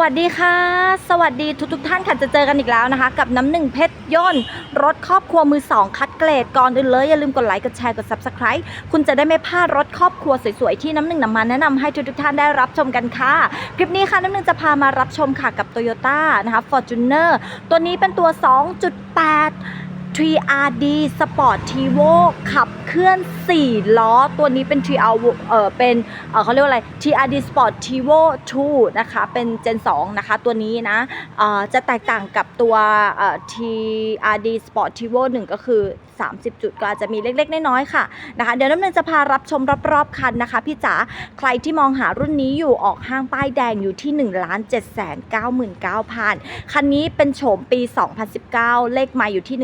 วัสดีค่ะ สวัสดีทุกทท่านค่ะจะเจอกันอีกแล้วนะคะ กับน้ำหนึ่งเพชรย่นรถครอบครัวมือสองคัดเกรดก่อนอื่นเลยอย่าลืมกดไลค์กดแชร์กด subscribe คุณจะได้ไม่พลาดรถครอบครัวสวยๆที่น้ำหนึ่งนำมาแนะนำให้ทุกทท่านได้รับชมกันค่ะ คลิปนี้ค่ะน้ำหนึ่งจะพามารับชมค่ะกับ Toyota นะคะ Fortuner ตัวนี้เป็นตัว 2.8 3RD Sport Tivo ขับเคลื่อน 4 ล้อ ตัวนี้เป็น 3R เออเป็นเออเขาเรียกว่าอะไร TRD Sport Tivo 2 นะคะ เป็น Gen 2 นะคะ ตัวนี้นะเออจะแตกต่างกับตัวเออ TRD Sport Tivo 1 ก็คือ 30 จุดก็อาจจะมีเล็ก ๆ น้อยๆค่ะนะคะเดี๋ยวน้ำหนึ่งจะพารับชมรอบๆคันนะคะ พี่จ๋าใครที่มองหารุ่นนี้อยู่ออกห้างป้ายแดงอยู่ที่ 1 7 9 9 0 0 0 คันนี้เป็นโฉมปี 2019 เลขไมาอยู่ที่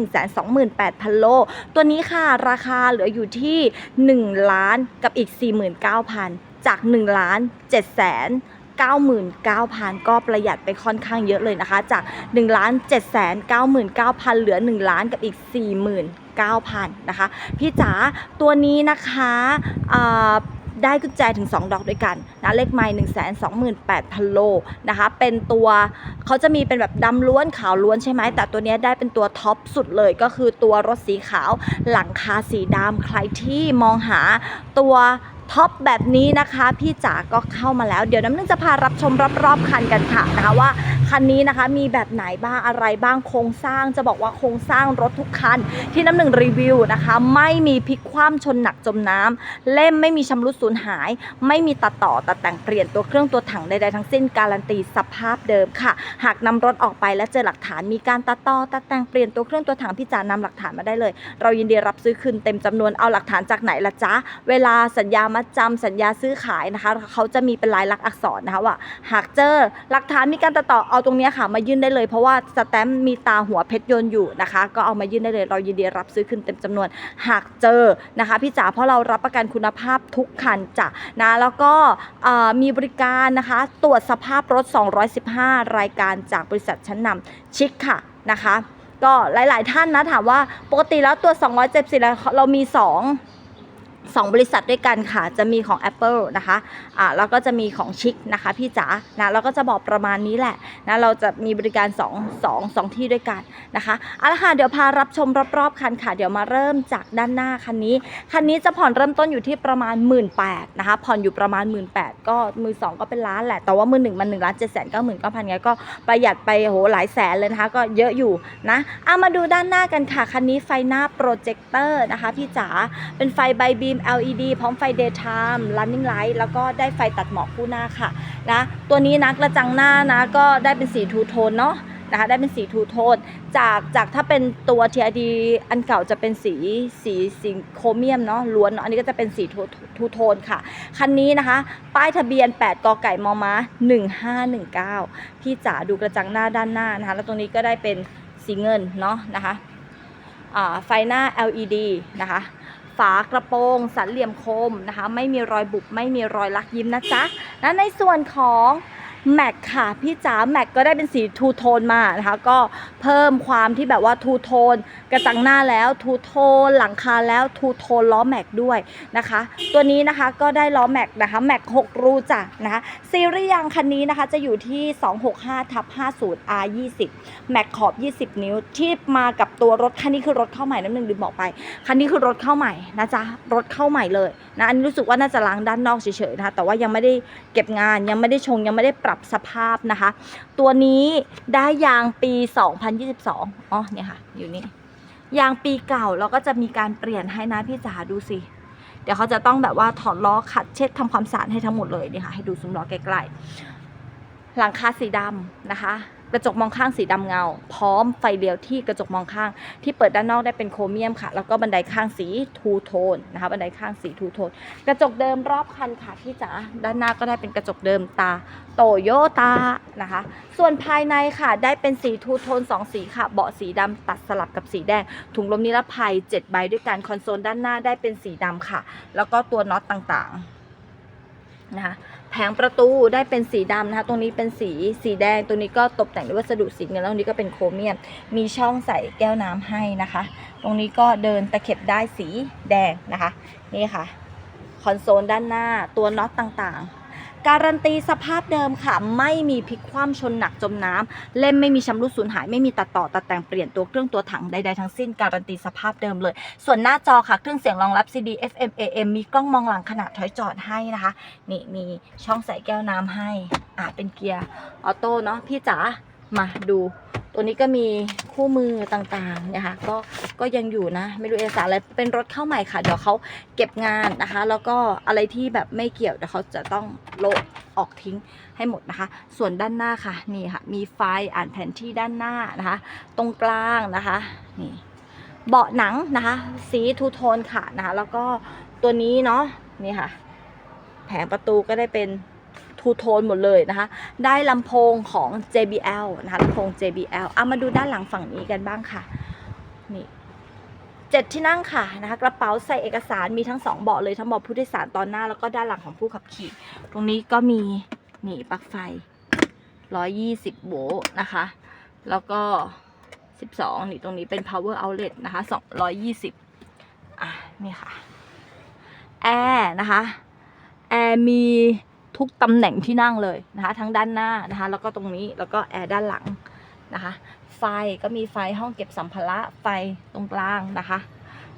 28,000 โล ตัวนี้ค่ะราคาเหลืออยู่ที่ 1 ล้านกับอีก 49,000 จาก 1 ล้าน7แสน99,000 ก็ประหยัดไปค่อนข้างเยอะเลยนะคะ จาก1ล้าน7แสน99,000 เหลือ 1 ล้านกับอีก 49,000 นะคะ พี่จ๋าตัวนี้นะคะอ่า ได้กุญแจถึง 2 ดอกด้วยกันนะเลขไม้1 2 8 0 0 0โลนะคะเป็นตัวเขาจะมีเป็นแบบดำล้วนขาวล้วนใช่ไหมแต่ตัวนี้ได้เป็นตัวท็อปสุดเลยก็คือตัวรถสีขาวหลังคาสีดำใครที่มองหาตัว ท็อปแบบนี้นะคะ พี่จ๋าก็เข้ามาแล้ว เดี๋ยวน้ำนึ่งจะพารับชมรอบๆคันกันค่ะนะคะว่าคันนี้นะคะมีแบบไหนบ้างอะไรบ้างโครงสร้างจะบอกว่าโครงสร้างรถทุกคัน ที่น้ำหนึ่งรีวิวนะคะ ไม่มีพลิกคว่ำชนหนักจมน้ำเล่มไม่มีชำรุดสูญหาย ไม่มีตัดต่อตัดแต่งเปลี่ยนตัวเครื่องตัวถังใดๆทั้งสิ้นการันตีสภาพเดิมค่ะ หากนำรถออกไปและเจอหลักฐานมีการตัดต่อตัดแต่งเปลี่ยนตัวเครื่องตัวถังพี่จ๋านำหลักฐานมาได้เลย เรายินดีรับซื้อคืนเต็มจำนวนเอาหลักฐานจากไหนละจ๊ะเวลาสัญญามาจำสัญญาซื้อขายนะคะเขาจะมีเป็นลายลักษณ์อักษรนะคะว่า หากเจอหลักฐานมีการตัดต่อเอาตรงนี้ค่ะ มายื่นได้เลย เพราะว่าสแตมป์มีตาหัวเพชรยนต์อยู่นะคะ ก็เอามายื่นได้เลยเรายินดีรับซื้อคืนเต็มจำนวน หากเจอนะคะพี่จ๋าเพราะเรารับประกันคุณภาพทุกคันจ้ะนะแล้วก็มีบริการนะคะตรวจสภาพรถ 215 รายการจากบริษัทชั้นนำชิคค่ะนะคะ ก็หลาย ๆ ท่านนะถามว่าปกติแล้วตัว 274เรามี 2 สองบริษัทด้วยกันค่ะ จะมีของ Apple นะคะอ่าแล้วก็จะมีของชิคนะคะพี่จ๋านะแล้วก็จะบอกประมาณนี้แหละนะเราจะมีบริการ2 2 2ที่ด้วยกันนะคะเอาละค่ะเดี๋ยวพารับชมรอบๆคันค่ะ เดี๋ยวมาเริ่มจากด้านหน้าคันนี้ คันนี้จะผ่อนเริ่มต้นอยู่ที่ประมาณ 1 8ื่นนะคะผ่อนอยู่ประมาณ 1 8ื่นก็มือสองก็เป็นล้านแหละ แต่ว่ามือหนึ่งมัน1ล้าน7แสนเก้าหมื่นเก้าพันไงก็ประหยัดไปโหหลายแสนเลยนะคะก็เยอะอยู่นะเอามาดูด้านหน้ากันค่ะคันนี้ไฟหน้าโปรเจคเตอร์นะคะพี่จ๋าเป็นไฟไบบีม LED พร้อมไฟ daytime running light แล้วก็ได้ไฟตัดหมอกคู่หน้าค่ะนะตัวนี้นะกระจังหน้านะก็ได้เป็นสีทูโทนเนาะนะคะได้เป็นสีทูโทนจากจากถ้าเป็นตัว TRD อันเก่าจะเป็นสีสีสีโครเมียมเนาะล้วนเนอะอันนี้ก็จะเป็นสีทูโทนค่ะ คันนี้นะคะ ป้ายทะเบียน 8กไก่มอม้า1519 พี่จ๋าดูกระจังหน้าด้านหน้านะคะ แล้วตรงนี้ก็ได้เป็นสีเงินเนาะนะคะไฟหน้า LED นะคะ ฝากระโปรงสันเหลี่ยมคมนะคะ ไม่มีรอยบุบไม่มีรอยลักยิ้มนะจ๊ะและในส่วนของ แม็กค่ะพี่จ๋าแม็กก็ได้เป็นสีทูโทนมานะคะก็เพิ่มความที่แบบว่าทูโทนกระจังหน้าแล้วทูโทนหลังคาแล้วทูโทนล้อแม็กด้วยนะคะ ตัวนี้นะคะก็ได้ล้อแม็กนะคะแม็ก6รูจ้ะนะคะซีรีส์ยางคันนี้นะคะจะอยู่ที่ 265ทับ50 R 20แม็กขอบ 20 นิ้วที่มากับตัวรถคันนี้คือรถเข้าใหม่น้ำหนึ่งลืมบอกไปคันนี้คือรถเข้าใหม่นะจ๊ะรถเข้าใหม่เลยนะอันนี้รู้สึกว่าน่าจะล้างด้านนอกเฉยๆนะคะแต่ว่ายังไม่ได้เก็บงานยังไม่ได้ชงยังไม่ได้ปรับสภาพนะคะ ตัวนี้ได้ยางปี 2022อ๋อเนี่ยค่ะ อยู่นี่ยางปีเก่าเราก็จะมีการเปลี่ยนให้นะพี่จ๋าดูสิเดี๋ยวเขาจะต้องแบบว่าถอดล้อขัดเช็ดทำความสะอาดให้ทั้งหมดเลยเนี่ยค่ะให้ดูซุ้มล้อใกล้ๆหลังคาสีดำนะคะ ระจกมองข้างสีดำเงา พร้อมไฟเลี้ยวที่กระจกมองข้าง ที่เปิดด้านนอกได้เป็นโครเมียมค่ะ แล้วก็บันไดข้างสีทูโทนนะคะบันไดข้างสีทูโทน กระจกเดิมรอบคันค่ะพี่จ๋าด้านหน้าก็ได้เป็นกระจกเดิมตาโตโยต้านะคะ ส่วนภายในค่ะได้เป็นสีทูโทน 2 สีค่ะ เบาะสีดำตัดสลับกับสีแดง ถุงลมนิรภัย 7 ใบด้วยกันคอนโซลด้านหน้าได้เป็นสีดำค่ะ แล้วก็ตัวน็อตต่างๆ นะคะแผงประตูได้เป็นสีดำนะคะ ตรงนี้เป็นสีสีแดงตัวนี้ก็ตกแต่งด้วยวัสดุสีเงินแล้วตรงนี้ก็เป็นโครเมียม มีช่องใส่แก้วน้ำให้นะคะ ตรงนี้ก็เดินตะเข็บได้สีแดงนะคะ นี่ค่ะ คอนโซลด้านหน้าตัวน็อตต่างๆ การันตีสภาพเดิมค่ะ ไม่มีพลิกคว่ำชนหนักจมน้ำเล่มไม่มีชำรุดสูญหาย ไม่มีตัดต่อตัดแต่งเปลี่ยนตัวเครื่องตัวถังใดๆทั้งสิ้นการันตีสภาพเดิมเลย ส่วนหน้าจอค่ะเครื่องเสียงรองรับ CD FM AM มีกล้องมองหลังขนาดถอยจอดให้นะคะ นี่มีช่องใส่แก้วน้ำให้ อ่าเป็นเกียร์ออโต้เนาะพี่จ๋า มาดูตัวนี้ก็มีคู่มือต่างๆเนี่ยค่ะก็ก็ยังอยู่นะ ไม่รู้เอกสารอะไรเป็นรถเข้าใหม่ค่ะ เดี๋ยวเขาเก็บงานนะคะ แล้วก็อะไรที่แบบไม่เกี่ยวเดี๋ยวเขาจะต้องโละออกทิ้งให้หมดนะคะ ส่วนด้านหน้าค่ะนี่ค่ะ มีไฟอ่านแผนที่ด้านหน้านะคะ ตรงกลางนะคะนี่เบาะหนังนะคะ สีทูโทนค่ะนะคะแล้วก็ตัวนี้เนาะนี่ค่ะ แผงประตูก็ได้เป็น ทูโทนหมดเลยนะคะ ได้ลำโพงของ JBL นะคะลำโพง JBL เอามาดูด้านหลังฝั่งนี้กันบ้างค่ะ นี่เจ็ดที่นั่งค่ะนะคะกระเป๋าใส่เอกสารมีทั้งสองเบาะเลยทั้งเบาะผู้โดยสารตอนหน้าแล้วก็ด้านหลังของผู้ขับขี่ ตรงนี้ก็มีนี่ปลั๊กไฟ 120 โวลต์นะคะ แล้วก็ 12 นี่ตรงนี้เป็น power outlet นะคะ 220 อะ นี่ค่ะ แอร์นะคะ แอร์มี ทุกตำแหน่งที่นั่งเลยนะคะ ทั้งด้านหน้านะคะ แล้วก็ตรงนี้แล้วก็แอร์ด้านหลังนะคะ ไฟก็มีไฟห้องเก็บสัมภาระไฟตรงกลางนะคะ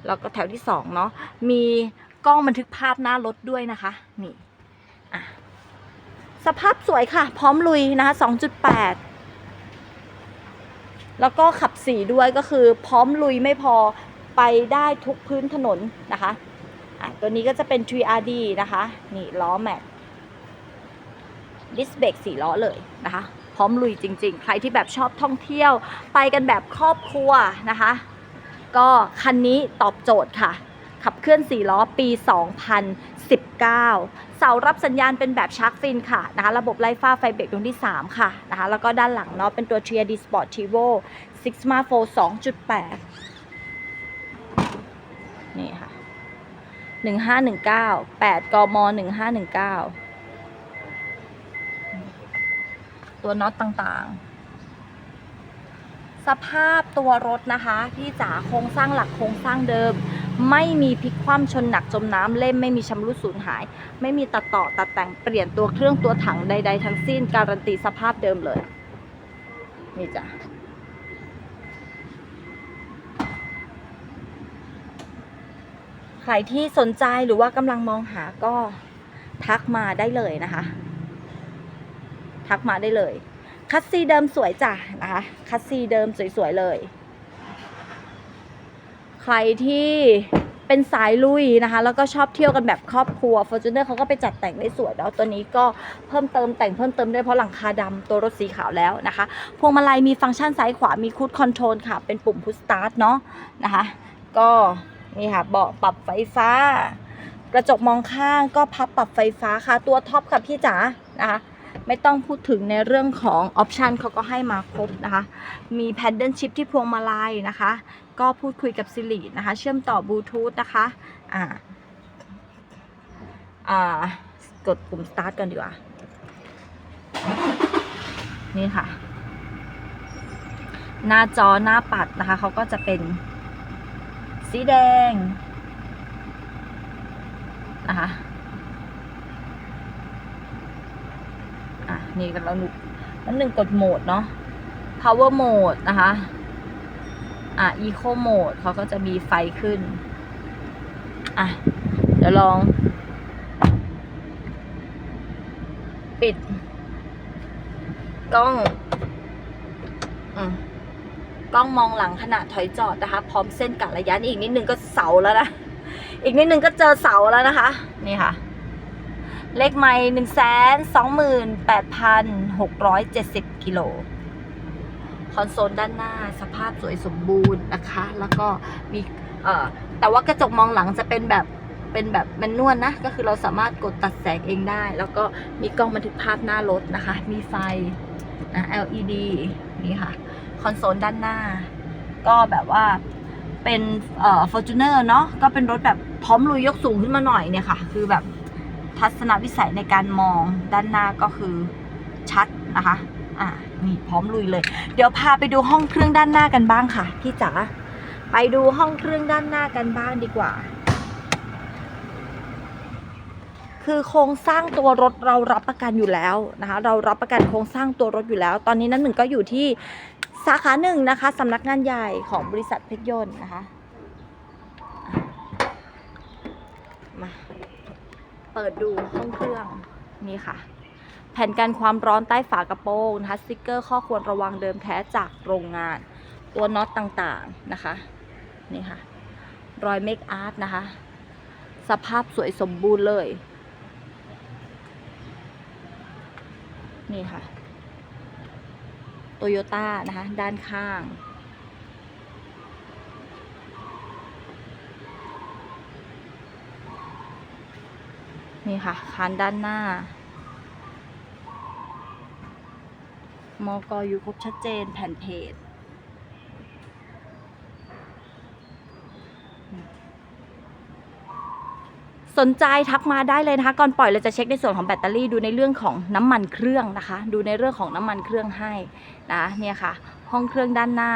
แล้วก็แถวที่สองเนาะมีกล้องบันทึกภาพหน้ารถด้วยนะคะนี่อะสภาพสวยค่ะ พร้อมลุยนะคะ 2.8 แล้วก็ขับสีด้วยก็คือพร้อมลุยไม่พอไปได้ทุกพื้นถนนนะคะอะตัวนี้ก็จะเป็น 3RD นะคะ นี่ล้อแม็ก ดิสเบรกสี่ล้อเลยนะคะ พร้อมลุยจริง ๆ ใครที่แบบชอบท่องเที่ยว ไปกันแบบครอบครัวนะคะ ก็คันนี้ตอบโจทย์ค่ะ ขับเคลื่อน4ล้อปี 2019 เสารับสัญญาณเป็นแบบชาร์กฟินค่ะนะคะระบบไล่ฟ้าไฟเบรกดวงที่ 3 ค่ะนะคะแล้วก็ด้านหลังเนาะเป็นตัว 3D Sportivo Sigma 4 2.8 นี่ค่ะ 1519 8กม 1519 ตัวน็อตต่างๆ สภาพตัวรถนะคะที่จ๋าโครงสร้างหลักโครงสร้างเดิม ไม่มีพลิกคว่ำชนหนักจมน้ำเล่มไม่มีชำรุดสูญหาย ไม่มีตัดต่อตัดแต่งเปลี่ยนตัวเครื่องตัวถังใด ๆ ทั้งสิ้น การันตีสภาพเดิมเลย นี่จ้ะใครที่สนใจหรือว่ากำลังมองหาก็ทักมาได้เลยนะคะ ทักมาได้เลย คัสซีเดิมสวยจ้ะนะคะคัสซีเดิมสวยๆเลย ใครที่เป็นสายลุยนะคะ แล้วก็ชอบเที่ยวกันแบบครอบครัว Fortuner เขาก็ไปจัดแต่งได้สวยแล้วตัวนี้ก็เพิ่มเติมแต่งเพิ่มเติมได้เพราะหลังคาดำตัวรถสีขาวแล้วนะคะ พวงมาลัยมีฟังก์ชันซ้ายขวามีคูดคอนโทรลค่ะ เป็นปุ่มพุชสตาร์ทเนาะนะคะ ก็นี่ค่ะเบาะปรับไฟฟ้า กระจกมองข้างก็พับปรับไฟฟ้าค่ะ ตัวท็อปค่ะพี่จ๋านะคะ ไม่ต้องพูดถึงในเรื่องของออปชันเขาก็ให้มาครบนะคะ มีแพดเดิลชิพที่พวงมาลัยนะคะ ก็พูดคุยกับซิรินะคะ เชื่อมต่อบลูทูธนะคะ อ่า อ่า กดปุ่ม start กันดีกว่า นี่ค่ะ หน้าจอหน้าปัดนะคะ เขาก็จะเป็นสีแดงนะคะ อะ นี่กันแล้วหนึ่งแล้วหนึ่งกดโหมดเนาะ power mode นะคะ อะ eco mode เขาก็จะมีไฟขึ้น อะ เดี๋ยวลอง ปิด กล้องอืมกล้องมองหลังขณะถอยจอดนะคะ พร้อมเส้นกะระยะนี่อีกนิดนึงก็เสาแล้วนะ อีกนิดนึงก็เจอเสาแล้วนะคะ นี่ค่ะ เลขไม่หนึ่งแสนสองหมื่นแปดพันหกร้อยเจ็ดสิบกิโลคอนโซลด้านหน้าสภาพสวยสมบูรณ์นะคะ แล้วก็มีเอ่อแต่ว่ากระจกมองหลังจะเป็นแบบเป็นแบบแมนนวลนะ ก็คือเราสามารถกดตัดแสงเองได้ แล้วก็มีกล้องบันทึกภาพหน้ารถนะคะ มีไฟนะ LED นี่ค่ะ คอนโซลด้านหน้า ก็แบบว่าเป็นเอ่อ Fortuner เนาะก็เป็นรถแบบพร้อมลุยยกสูงขึ้นมาหน่อยเนี่ยค่ะ คือแบบ ทัศนวิสัยในการมองด้านหน้าก็คือชัดนะคะ อ่านี่พร้อมลุยเลย เดี๋ยวพาไปดูห้องเครื่องด้านหน้ากันบ้างค่ะพี่จ๋าไปดูห้องเครื่องด้านหน้ากันบ้างดีกว่า คือโครงสร้างตัวรถเรารับประกันอยู่แล้วนะคะ เรารับประกันโครงสร้างตัวรถอยู่แล้ว ตอนนี้นั้นหนึ่งก็อยู่ที่สาขาหนึ่งนะคะสำนักงานใหญ่ของบริษัทเพชรยนต์นะคะมา เปิดดูห้องเครื่องนี่ค่ะ แผ่นกันความร้อนใต้ฝากระโปรงนะคะสติกเกอร์ข้อควรระวังเดิมแท้จากโรงงาน ตัวน็อตต่างๆนะคะนี่ค่ะ รอยเมคอาร์ตนะคะ สภาพสวยสมบูรณ์เลย นี่ค่ะโตโยต้านะคะ ด้านข้าง นี่ค่ะคันด้านหน้า มอกอยู่ครบชัดเจนแผ่นเพจสนใจทักมาได้เลยนะคะ ก่อนปล่อยเราจะเช็คในส่วนของแบตเตอรี่ดูในเรื่องของน้ำมันเครื่องนะคะ ดูในเรื่องของน้ำมันเครื่องให้นะเนี่ยค่ะ ห้องเครื่องด้านหน้า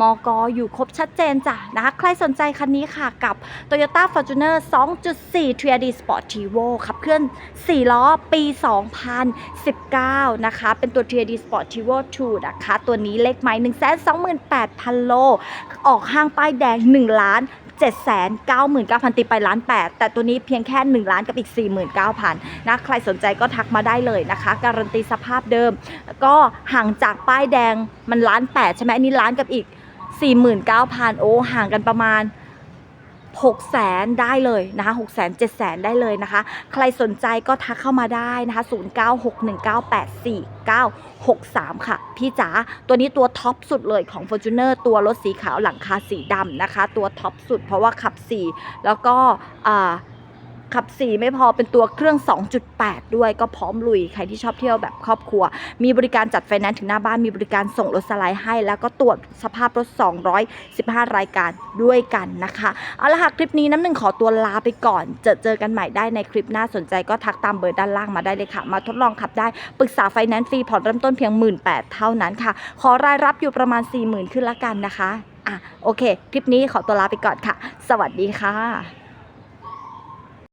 มกอยู่ครบชัดเจนจ้ะนะคะ ใครสนใจคันนี้ค่ะกับ Toyota Fortuner 2.4 3D Sportivo ขับเคลื่อน 4 ล้อปี 2019 นะคะ เป็นตัว 3D Sportivo 2 นะคะ ตัวนี้เลขไม้128,000 โล ออกห้างป้ายแดง 1 ล้าน799,000 ตีไปล้าน8แต่ตัวนี้เพียงแค่ 1 ล้านกับอีก 49,000 นะใครสนใจก็ทักมาได้เลยนะคะ การันตีสภาพเดิม ก็ห่างจากป้ายแดงมันล้าน8ใช่ไหมอันนี้ล้านกับอีก 49,000 โอ้ห่างกันประมาณ6แสนได้เลยนะคะ6แสน7แสนได้เลยนะคะ ใครสนใจก็ทักเข้ามาได้นะคะ 0961984963 ค่ะ พี่จ๋าตัวนี้ตัวท็อปสุดเลยของ Fortuner ตัวรถสีขาวหลังคาสีดำนะคะ ตัวท็อปสุดเพราะว่าขับ 4 แล้วก็อ่า ขับ 4 ไม่พอเป็นตัวเครื่อง 2.8 ด้วยก็พร้อมลุย ใครที่ชอบเที่ยวแบบครอบครัว มีบริการจัดไฟแนนซ์ถึงหน้าบ้านมีบริการส่งรถสไลด์ให้ แล้วก็ตรวจสภาพรถ 215 รายการด้วยกันนะคะเอาละค่ะคลิปนี้น้ำหนึ่งขอตัวลาไปก่อน เจอเจอกันใหม่ได้ในคลิปหน้าสนใจก็ทักตามเบอร์ด้านล่างมาได้เลยค่ะ มาทดลองขับได้ปรึกษาไฟแนนซ์ฟรีผ่อนเริ่มต้นเพียง 18,000เท่านั้นค่ะ ขอรายรับอยู่ประมาณ 40,000 ขึ้นละกันนะคะอะโอเค คลิปนี้ขอตัวลาไปก่อนค่ะ สวัสดีค่ะ